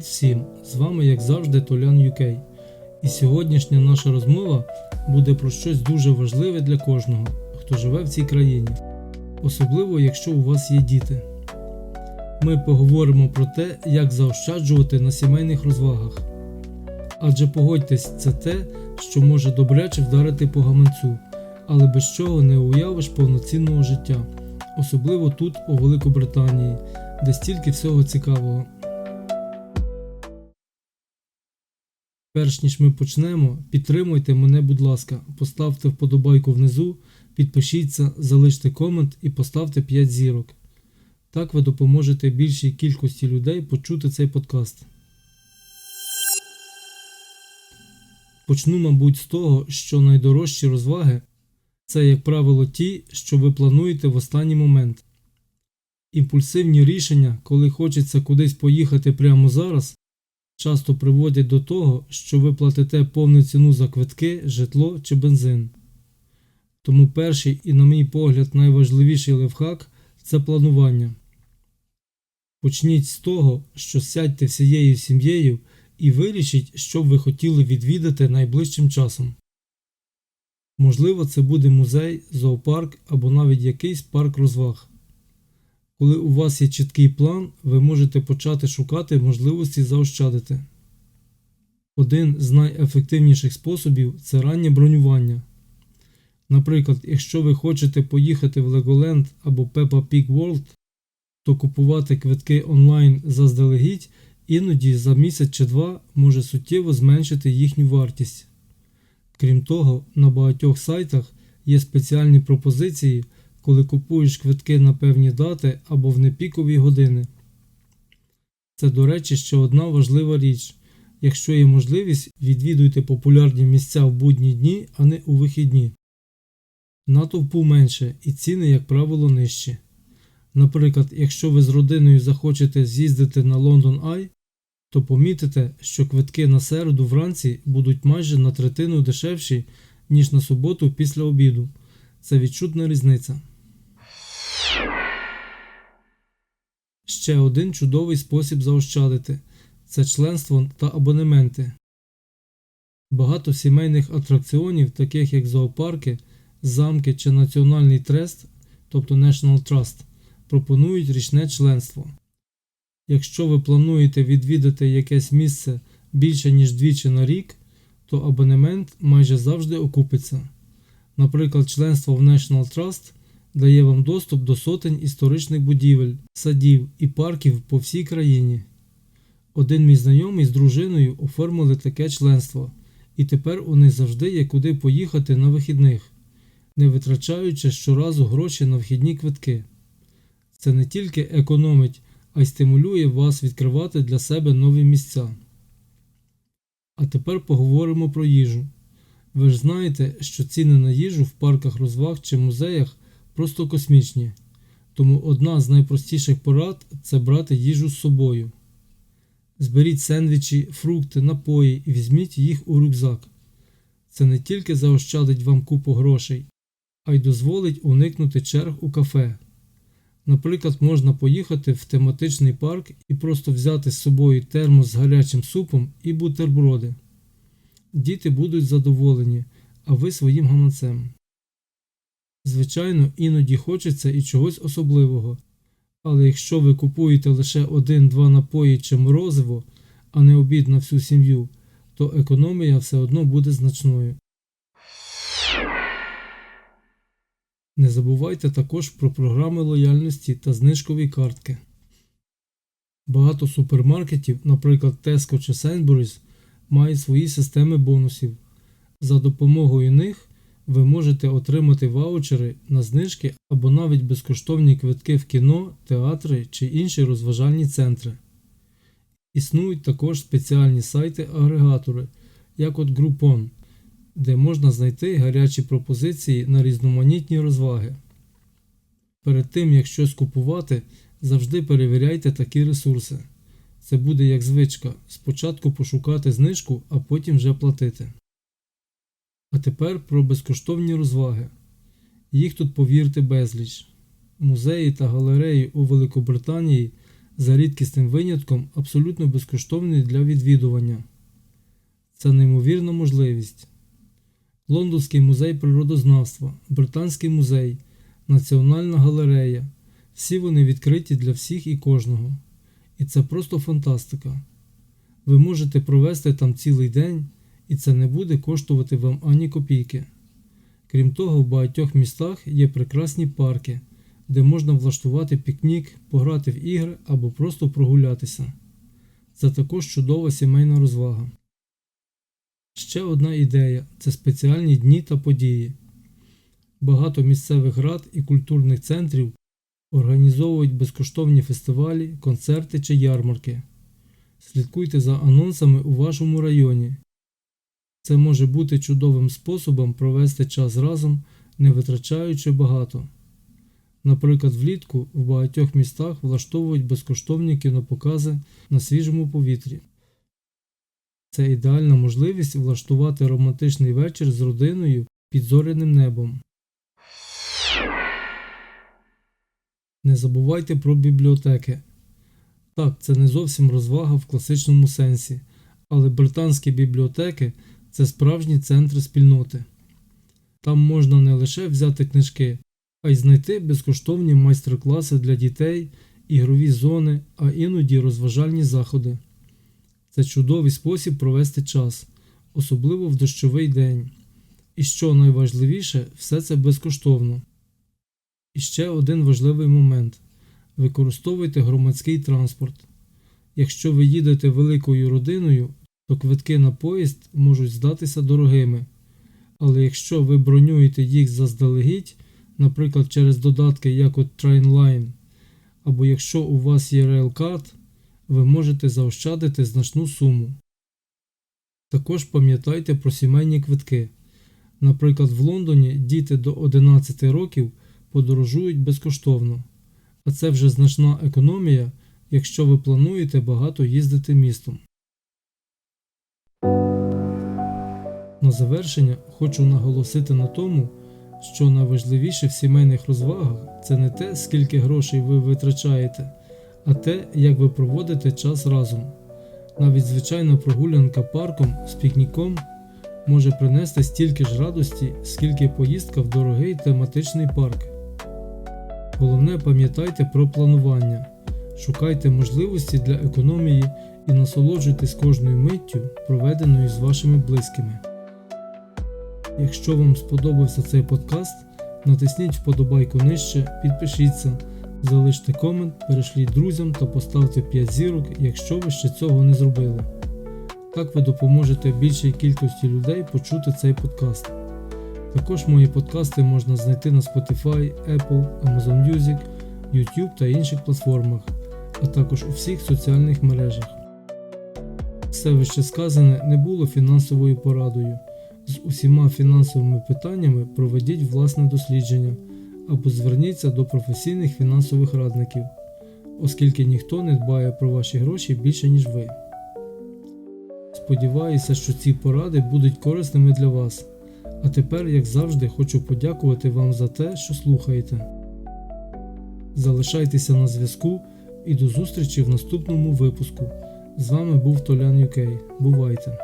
Привіт всім! З вами, як завжди, Толян UK. І сьогоднішня наша розмова буде про щось дуже важливе для кожного, хто живе в цій країні, особливо якщо у вас є діти. Ми поговоримо про те, як заощаджувати на сімейних розвагах. Адже погодьтесь, це те, що може добряче вдарити по гаманцю, але без чого не уявиш повноцінного життя, особливо тут, у Великобританії, де стільки всього цікавого. Перш ніж ми почнемо, підтримуйте мене, будь ласка, поставте вподобайку внизу, підпишіться, залиште комент і поставте 5 зірок. Так ви допоможете більшій кількості людей почути цей подкаст. Почну, мабуть, з того, що найдорожчі розваги це, як правило, ті, що ви плануєте в останній момент. Імпульсивні рішення, коли хочеться кудись поїхати прямо зараз, часто приводять до того, що ви платите повну ціну за квитки, житло чи бензин. Тому перший і, на мій погляд, найважливіший лайфхак – це планування. Почніть з того, що сядьте всією сім'єю і вирішіть, що б ви хотіли відвідати найближчим часом. Можливо, це буде музей, зоопарк або навіть якийсь парк розваг. Коли у вас є чіткий план, ви можете почати шукати можливості заощадити. Один з найефективніших способів це раннє бронювання. Наприклад, якщо ви хочете поїхати в Legoland або Peppa Pig World, то купувати квитки онлайн заздалегідь іноді за місяць чи два може суттєво зменшити їхню вартість. Крім того, на багатьох сайтах є спеціальні пропозиції, коли купуєш квитки на певні дати або в непікові години. Це, до речі, ще одна важлива річ. Якщо є можливість, відвідуйте популярні місця в будні дні, а не у вихідні. Натовпу менше і ціни, як правило, нижчі. Наприклад, якщо ви з родиною захочете з'їздити на Лондон Ай, то помітите, що квитки на середу вранці будуть майже на третину дешевші, ніж на суботу після обіду. Це відчутна різниця. Ще один чудовий спосіб заощадити це членство та абонементи. Багато сімейних атракціонів, таких як зоопарки, замки чи Національний трест, тобто National Trust, пропонують річне членство. Якщо ви плануєте відвідати якесь місце більше ніж двічі на рік, то абонемент майже завжди окупиться. Наприклад, членство в National Trust дає вам доступ до сотень історичних будівель, садів і парків по всій країні. Один мій знайомий з дружиною оформили таке членство, і тепер у них завжди є куди поїхати на вихідних, не витрачаючи щоразу гроші на вхідні квитки. Це не тільки економить, а й стимулює вас відкривати для себе нові місця. А тепер поговоримо про їжу. Ви ж знаєте, що ціни на їжу в парках розваг чи музеях просто космічні, тому одна з найпростіших порад це брати їжу з собою. Зберіть сендвічі, фрукти, напої і візьміть їх у рюкзак. Це не тільки заощадить вам купу грошей, а й дозволить уникнути черг у кафе. Наприклад, можна поїхати в тематичний парк і просто взяти з собою термос з гарячим супом і бутерброди. Діти будуть задоволені, а ви своїм гаманцем. Звичайно, іноді хочеться і чогось особливого. Але якщо ви купуєте лише один-два напої чи морозиво, а не обід на всю сім'ю, то економія все одно буде значною. Не забувайте також про програми лояльності та знижкові картки. Багато супермаркетів, наприклад Tesco чи Sainsbury's, мають свої системи бонусів. За допомогою них ви можете отримати ваучери на знижки або навіть безкоштовні квитки в кіно, театри чи інші розважальні центри. Існують також спеціальні сайти-агрегатори, як от Groupon, де можна знайти гарячі пропозиції на різноманітні розваги. Перед тим як щось купувати, завжди перевіряйте такі ресурси. Це буде як звичка спочатку пошукати знижку, а потім вже платити. А тепер про безкоштовні розваги. Їх тут, повірте, безліч. Музеї та галереї у Великобританії за рідкісним винятком абсолютно безкоштовний для відвідування. Це неймовірна можливість. Лондонський музей природознавства, Британський музей, Національна галерея. Всі вони відкриті для всіх і кожного. І це просто фантастика. Ви можете провести там цілий день, і це не буде коштувати вам ані копійки. Крім того, в багатьох містах є прекрасні парки, де можна влаштувати пікнік, пограти в ігри або просто прогулятися. Це також чудова сімейна розвага. Ще одна ідея це спеціальні дні та події. Багато місцевих рад і культурних центрів організовують безкоштовні фестивалі, концерти чи ярмарки. Слідкуйте за анонсами у вашому районі. Це може бути чудовим способом провести час разом, не витрачаючи багато. Наприклад, влітку в багатьох містах влаштовують безкоштовні кінопокази на свіжому повітрі. Це ідеальна можливість влаштувати романтичний вечір з родиною під зоряним небом. Не забувайте про бібліотеки. Так, це не зовсім розвага в класичному сенсі, але британські бібліотеки це справжні центри спільноти. Там можна не лише взяти книжки, а й знайти безкоштовні майстер-класи для дітей, ігрові зони, а іноді розважальні заходи. Це чудовий спосіб провести час, особливо в дощовий день. І що найважливіше, все це безкоштовно. І ще один важливий момент використовуйте громадський транспорт. Якщо ви їдете великою родиною, то квитки на поїзд можуть здатися дорогими. Але якщо ви бронюєте їх заздалегідь, наприклад, через додатки як от Trainline, або якщо у вас є Railcard, ви можете заощадити значну суму. Також пам'ятайте про сімейні квитки. Наприклад, в Лондоні діти до 11 років подорожують безкоштовно, а це вже значна економія, якщо ви плануєте багато їздити містом. На завершення хочу наголосити на тому, що найважливіше в сімейних розвагах це не те, скільки грошей ви витрачаєте, а те, як ви проводите час разом. Навіть звичайна прогулянка парком з пікніком може принести стільки ж радості, скільки поїздка в дорогий тематичний парк. Головне пам'ятайте про планування, шукайте можливості для економії і насолоджуйтесь кожною миттю, проведеною з вашими близькими. Якщо вам сподобався цей подкаст, натисніть вподобайку нижче, підпишіться, залиште комент, перешліть друзям та поставте 5 зірок, якщо ви ще цього не зробили. Так ви допоможете більшій кількості людей почути цей подкаст. Також мої подкасти можна знайти на Spotify, Apple, Amazon Music, YouTube та інших платформах, а також у всіх соціальних мережах. Все вище сказане не було фінансовою порадою. З усіма фінансовими питаннями проведіть власне дослідження або зверніться до професійних фінансових радників, оскільки ніхто не дбає про ваші гроші більше, ніж ви. Сподіваюся, що ці поради будуть корисними для вас. А тепер, як завжди, хочу подякувати вам за те, що слухаєте. Залишайтеся на зв'язку і до зустрічі в наступному випуску. З вами був Толян Юкей. Бувайте!